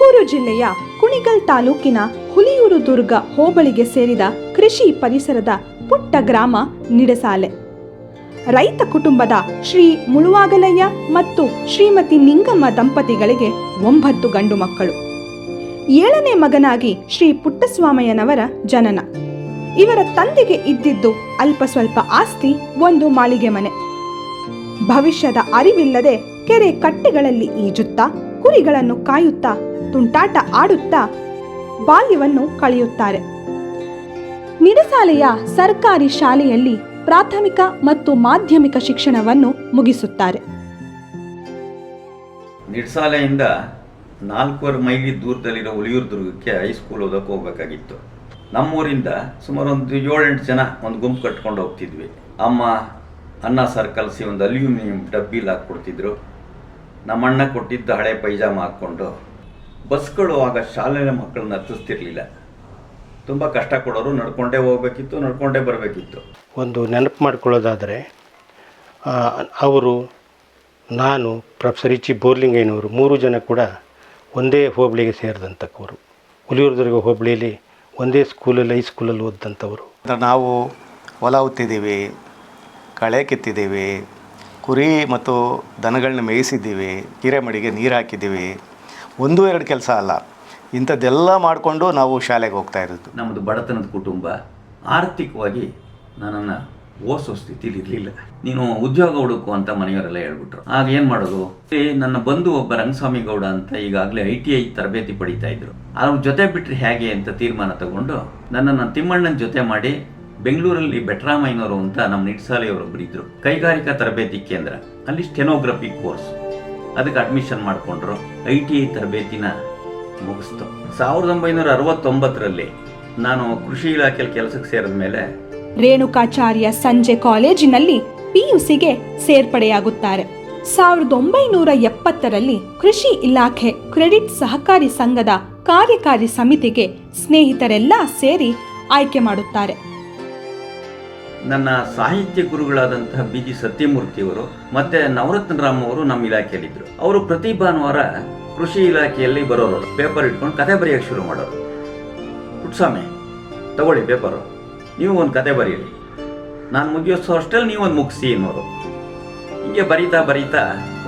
ಜಿಲ್ಲೆಯ ಕುಣಿಗಲ್ ತಾಲೂಕಿನ ಹುಲಿಯೂರು ದುರ್ಗ ಹೋಬಳಿಗೆ ಸೇರಿದ ಕೃಷಿ ಪರಿಸರದ ಪುಟ್ಟ ಗ್ರಾಮ ನಿಡಸಾಲೆ. ರೈತ ಕುಟುಂಬದ ಶ್ರೀ ಮುಳುವಾಗಲಯ್ಯ ಮತ್ತು ಶ್ರೀಮತಿ ನಿಂಗಮ್ಮ ದಂಪತಿಗಳಿಗೆ ಒಂಬತ್ತು ಗಂಡು ಮಕ್ಕಳು. ಏಳನೇ ಮಗನಾಗಿ ಶ್ರೀ ಪುಟ್ಟಸ್ವಾಮಯ್ಯನವರ ಜನನ. ಇವರ ತಂದೆಗೆ ಇದ್ದಿದ್ದು ಅಲ್ಪ ಸ್ವಲ್ಪ ಆಸ್ತಿ, ಒಂದು ಮಾಳಿಗೆ ಮನೆ. ಭವಿಷ್ಯದ ಅರಿವಿಲ್ಲದೆ ಕೆರೆ ಕಟ್ಟೆಗಳಲ್ಲಿ ಈಜುತ್ತಾ, ಕುರಿಗಳನ್ನು ಕಾಯುತ್ತಾ ತುಂಟಾಟ ಆಡುತ್ತಾ ಬಾಲ್ಯವನ್ನು ಕಳೆಯುತ್ತಾರೆ. ನಿಡಸಾಲೆಯ ಸರ್ಕಾರಿ ಶಾಲೆಯಲ್ಲಿ ಪ್ರಾಥಮಿಕ ಮತ್ತು ಮಾಧ್ಯಮಿಕ ಶಿಕ್ಷಣವನ್ನು ಮುಗಿಸುತ್ತಾರೆ. ನಿಡಸಾಲೆಯಿಂದ ನಾಲ್ಕೂವರೆ ಮೈಲಿ ದೂರದಲ್ಲಿರೋ ಹುಲಿಯೂರು ದುರ್ಗಕ್ಕೆ ಹೈಸ್ಕೂಲ್ ಓದೋಕೆ ಹೋಗ್ಬೇಕಾಗಿತ್ತು. ನಮ್ಮೂರಿಂದ ಸುಮಾರು ಒಂದು ಏಳೆಂಟು ಜನ ಒಂದು ಗುಂಪು ಕಟ್ಕೊಂಡು ಹೋಗ್ತಿದ್ವಿ. ಅಮ್ಮ ಅನ್ನ ಸರ್ ಕಲಸಿ ಒಂದು ಅಲ್ಯೂಮಿನಿಯಂ ಡಬ್ಬಿಲಿ ಹಾಕ್ಕೊಡ್ತಿದ್ರು. ನಮ್ಮಣ್ಣ ಕೊಟ್ಟಿದ್ದ ಹಳೆ ಪೈಜಾಮ ಹಾಕ್ಕೊಂಡು ಬಸ್ಗಳು ಆಗ ಶಾಲೆಯ ಮಕ್ಕಳನ್ನ ಹತ್ತಿಸ್ತಿರ್ಲಿಲ್ಲ. ತುಂಬ ಕಷ್ಟ ಕೊಡೋರು ನಡ್ಕೊಂಡೇ ಹೋಗ್ಬೇಕಿತ್ತು ನಡ್ಕೊಂಡೇ ಬರಬೇಕಿತ್ತು. ಒಂದು ನೆನಪು ಮಾಡ್ಕೊಳ್ಳೋದಾದರೆ ಅವರು ನಾನು ಪ್ರೊಫೆಸರ್ ಇಚಿ ಬೋರ್ಲಿಂಗಯ್ಯನವರು ಮೂರು ಜನ ಕೂಡ ಒಂದೇ ಹೋಬಳಿಗೆ ಸೇರಿದಂಥವರು. ಹುಲಿಯೂರ್ದುರ್ಗ ಹೋಬಳಿಯಲ್ಲಿ ಒಂದೇ ಸ್ಕೂಲಲ್ಲಿ ಹೈಸ್ಕೂಲಲ್ಲಿ ಸ್ಕೂಲಲ್ಲಿ ಅಂದ್ರೆ ನಾವು ಹೊಲ ಉತ್ತಿದ್ದೀವಿ ಕಳೆ ಕಿತ್ತಿದ್ದೀವಿ ಕುರಿ ಮತ್ತು ದನಗಳನ್ನ ಮೇಯಿಸಿದ್ದೀವಿ ಹಿರೇಮಡಿಗೆ ನೀರು ಹಾಕಿದ್ದೀವಿ. ಒಂದು ಎರಡು ಕೆಲಸ ಅಲ್ಲ. ಇಂಥದ್ದೆಲ್ಲ ಮಾಡಿಕೊಂಡು ನಾವು ಶಾಲೆಗೆ ಹೋಗ್ತಾ ಇರೋದು. ನಮ್ಮದು ಬಡತನದ ಕುಟುಂಬ ಆರ್ಥಿಕವಾಗಿ ನನ್ನನ್ನು ಓಸೋ ಸ್ಥಿತಿಲಿ ಇರಲಿಲ್ಲ. ನೀನು ಉದ್ಯೋಗ ಹುಡುಕು ಅಂತ ಮನೆಯವರೆಲ್ಲ ಹೇಳ್ಬಿಟ್ರು. ಆಗ ಏನು ಮಾಡೋದು? ನನ್ನ ಬಂಧು ಒಬ್ಬ ರಂಗಸ್ವಾಮಿ ಗೌಡ ಅಂತ ಈಗಾಗಲೇ ಐ ಟಿ ಐ ತರಬೇತಿ ಪಡಿತಾ ಇದ್ರು. ಅವ್ರ ಜೊತೆ ಬಿಟ್ಟರೆ ಹೇಗೆ ಅಂತ ತೀರ್ಮಾನ ತಗೊಂಡು ನನ್ನನ್ನು ತಿಮ್ಮಣ್ಣನ ಜೊತೆ ಮಾಡಿ ಬೆಂಗಳೂರಲ್ಲಿ ಬೆಟ್ರಾಮಯ್ಯನವರು ಅಂತ ನಮ್ಮ ನಿಡ್ಸಾಲೆಯವರೊಬ್ಬರು ಇದ್ರು ಕೈಗಾರಿಕಾ ತರಬೇತಿ ಕೇಂದ್ರ. ಅಲ್ಲಿ ಸ್ಟೆನೋಗ್ರಫಿ ಕೋರ್ಸ್ ಅದಕ್ಕೆ ಅಡ್ಮಿಷನ್ ಮಾಡಿಕೊಂಡ್ರು. ಐ ಟಿ ಐ ತರಬೇತಿನ ಮುಗಿಸ್ತು. ಸಾವಿರದ ಒಂಬೈನೂರ ಅರವತ್ತೊಂಬತ್ತರಲ್ಲಿ ನಾನು ಕೃಷಿ ಇಲಾಖೆಯಲ್ಲಿ ಕೆಲಸಕ್ಕೆ ಸೇರಿದ ಮೇಲೆ ರೇಣುಕಾಚಾರ್ಯ ಸಂಜೆ ಕಾಲೇಜಿನಲ್ಲಿ ಪಿಯುಸಿಗೆ ಸೇರ್ಪಡೆಯಾಗುತ್ತಾರೆ. ಸಾವಿರದ ಒಂಬೈನೂರ ಎಪ್ಪತ್ತರಲ್ಲಿ ಕೃಷಿ ಇಲಾಖೆ ಕ್ರೆಡಿಟ್ ಸಹಕಾರಿ ಸಂಘದ ಕಾರ್ಯಕಾರಿ ಸಮಿತಿಗೆ ಸ್ನೇಹಿತರೆಲ್ಲ ಸೇರಿ ಆಯ್ಕೆ ಮಾಡುತ್ತಾರೆ. ನನ್ನ ಸಾಹಿತ್ಯ ಗುರುಗಳಾದಂತಹ ಬಿ ಜಿ ಸತ್ಯಮೂರ್ತಿಯವರು ಮತ್ತೆ ನವರತ್ನ ರಾಮ್ ಅವರು ನಮ್ಮ ಇಲಾಖೆಯಲ್ಲಿದ್ದರು. ಅವರು ಪ್ರತಿ ಭಾನುವಾರ ಕೃಷಿ ಇಲಾಖೆಯಲ್ಲಿ ಬರೋರು. ಪೇಪರ್ ಇಟ್ಕೊಂಡು ಕತೆ ಬರೆಯೋಕ್ಕೆ ಶುರು ಮಾಡೋರು. ಪುಟ್ಸ್ವಾಮಿ ತಗೊಳ್ಳಿ ಪೇಪರು. ನೀವು ಒಂದು ಕತೆ ಬರೀರಿ. ನಾನು ಮುಗಿಯೋಸೋ ಅಷ್ಟಲ್ಲಿ ನೀವು ಒಂದು ಮುಗಿಸಿ ಅನ್ನೋರು. ಹೀಗೆ ಬರೀತಾ ಬರೀತಾ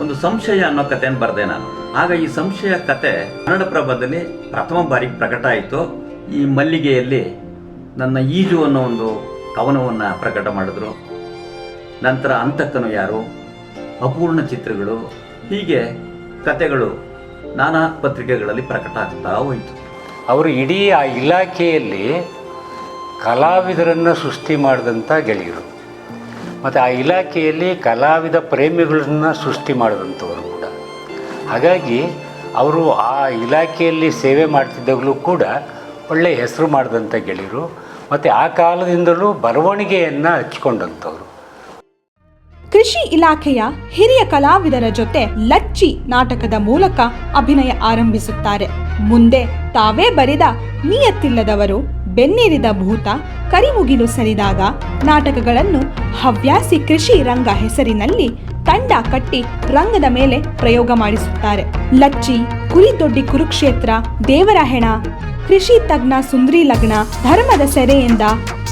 ಒಂದು ಸಂಶಯ ಅನ್ನೋ ಕಥೆಯನ್ನು ಬರೆದೆ ನಾನು. ಆಗ ಈ ಸಂಶಯ ಕತೆ ಕನ್ನಡಪ್ರಭದಲ್ಲಿ ಪ್ರಥಮ ಬಾರಿಗೆ ಪ್ರಕಟ ಆಯಿತು. ಈ ಮಲ್ಲಿಗೆಯಲ್ಲಿ ನನ್ನ ಈಜು ಅನ್ನೋ ಒಂದು ಕವನವನ್ನು ಪ್ರಕಟ ಮಾಡಿದ್ರು. ನಂತರ ಅಂತಕ್ಕನು ಯಾರು? ಅಪೂರ್ಣ ಚಿತ್ರಗಳು, ಹೀಗೆ ಕತೆಗಳು ನಾನಾ ಪತ್ರಿಕೆಗಳಲ್ಲಿ ಪ್ರಕಟ ಆಗ್ತಾ ಹೋಯಿತು. ಅವರು ಇಡೀ ಆ ಇಲಾಖೆಯಲ್ಲಿ ಕಲಾವಿದರನ್ನು ಸೃಷ್ಟಿ ಮಾಡಿದಂಥ ಗೆಳೆಯರು. ಮತ್ತು ಆ ಇಲಾಖೆಯಲ್ಲಿ ಕಲಾವಿದ ಪ್ರೇಮಿಗಳನ್ನು ಸೃಷ್ಟಿ ಮಾಡಿದಂಥವರು ಕೂಡ. ಹಾಗಾಗಿ ಅವರು ಆ ಇಲಾಖೆಯಲ್ಲಿ ಸೇವೆ ಮಾಡ್ತಿದ್ದಾಗಲೂ ಕೂಡ ಒಳ್ಳೆಯ ಹೆಸರು ಮಾಡಿದಂಥ ಗೆಳೆಯರು. ಮತ್ತು ಆ ಕಾಲದಿಂದಲೂ ಬರವಣಿಗೆಯನ್ನು ಹಚ್ಕೊಂಡಂಥವ್ರು ಕೃಷಿ ಇಲಾಖೆಯ ಹಿರಿಯ ಕಲಾವಿದರ ಜೊತೆ ಲಚ್ಚಿ ನಾಟಕದ ಮೂಲಕ ಅಭಿನಯ ಆರಂಭಿಸುತ್ತಾರೆ. ಮುಂದೆ ತಾವೇ ಬರೆದ ನಿಯತ್ತಿಲ್ಲದವರು ಬೆನ್ನೇರಿದ ಭೂತ ಕರಿಮುಗಿಲು ಸರಿದಾಗ ನಾಟಕಗಳನ್ನು ಹವ್ಯಾಸಿ ಕೃಷಿ ರಂಗ ಹೆಸರಿನಲ್ಲಿ ತಂಡ ಕಟ್ಟಿ ರಂಗದ ಮೇಲೆ ಪ್ರಯೋಗ ಮಾಡಿಸುತ್ತಾರೆ. ಲಚ್ಚಿ ಕುರಿದೊಡ್ಡಿ ಕುರುಕ್ಷೇತ್ರ ದೇವರ ಹೆಣ ಕೃಷಿ ತಜ್ಞ ಸುಂದ್ರಿ ಲಗ್ನ, ಧರ್ಮದ ಸೆರೆಯಿಂದ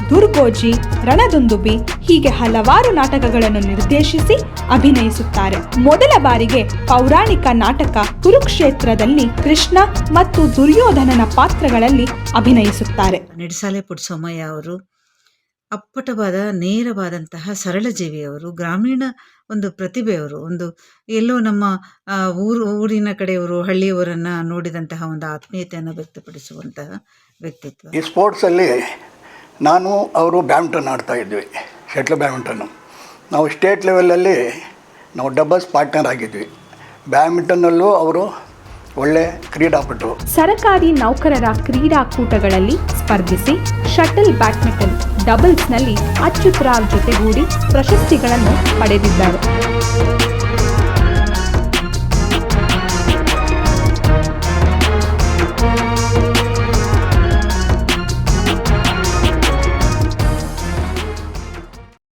ದುರ್ಗೋಜಿ, ರಣದುಂದುಬಿ ಹೀಗೆ ಹಲವಾರು ನಾಟಕಗಳನ್ನು ನಿರ್ದೇಶಿಸಿ ಅಭಿನಯಿಸುತ್ತಾರೆ. ಮೊದಲ ಬಾರಿಗೆ ಪೌರಾಣಿಕ ನಾಟಕ ಕುರುಕ್ಷೇತ್ರದಲ್ಲಿ ಕೃಷ್ಣ ಮತ್ತು ದುರ್ಯೋಧನನ ಪಾತ್ರಗಳಲ್ಲಿ ಅಭಿನಯಿಸುತ್ತಾರೆ. ನಿಡಸಾಲೆ ಪುಟ್ಸೋಮಯ್ಯ ಅವರು ಅಪ್ಪಟವಾದ, ನೇರವಾದಂತಹ ಸರಳ ಜೀವಿಯವರು ಗ್ರಾಮೀಣ ಒಂದು ಪ್ರತಿಭೆಯವರು, ಒಂದು ಎಲ್ಲೋ ನಮ್ಮ ಊರು, ಊರಿನ ಕಡೆಯವರು, ಹಳ್ಳಿಯವರನ್ನು ನೋಡಿದಂತಹ ಒಂದು ಆತ್ಮೀಯತೆಯನ್ನು ವ್ಯಕ್ತಪಡಿಸುವಂತಹ ವ್ಯಕ್ತಿತ್ವ. ಈ ಸ್ಪೋರ್ಟ್ಸಲ್ಲಿ ನಾನು, ಅವರು ಬ್ಯಾಡ್ಮಿಂಟನ್ ಆಡ್ತಾ ಇದ್ವಿ, ಶಟ್ಲ್ ಬ್ಯಾಡ್ಮಿಂಟನ್ನು. ನಾವು ಸ್ಟೇಟ್ ಲೆವೆಲಲ್ಲಿ ನಾವು ಡಬಲ್ಸ್ ಪಾರ್ಟ್ನರ್ ಆಗಿದ್ವಿ. ಬ್ಯಾಡ್ಮಿಂಟನ್ನಲ್ಲೂ ಅವರು ಒಳ್ಳೆ ಕ್ರೀಡಾಪಟು ಸರಕಾರಿ ನೌಕರರ ಕ್ರೀಡಾಕೂಟಗಳಲ್ಲಿ ಸ್ಪರ್ಧಿಸಿ ಶಟಲ್ ಬ್ಯಾಡ್ಮಿಂಟನ್ ಡಬಲ್ಸ್ನಲ್ಲಿ ಅಚ್ಯುತ್ ರಾವ್ ಜೊತೆಗೂಡಿ ಪ್ರಶಸ್ತಿಗಳನ್ನು ಪಡೆದಿದ್ದಾರೆ.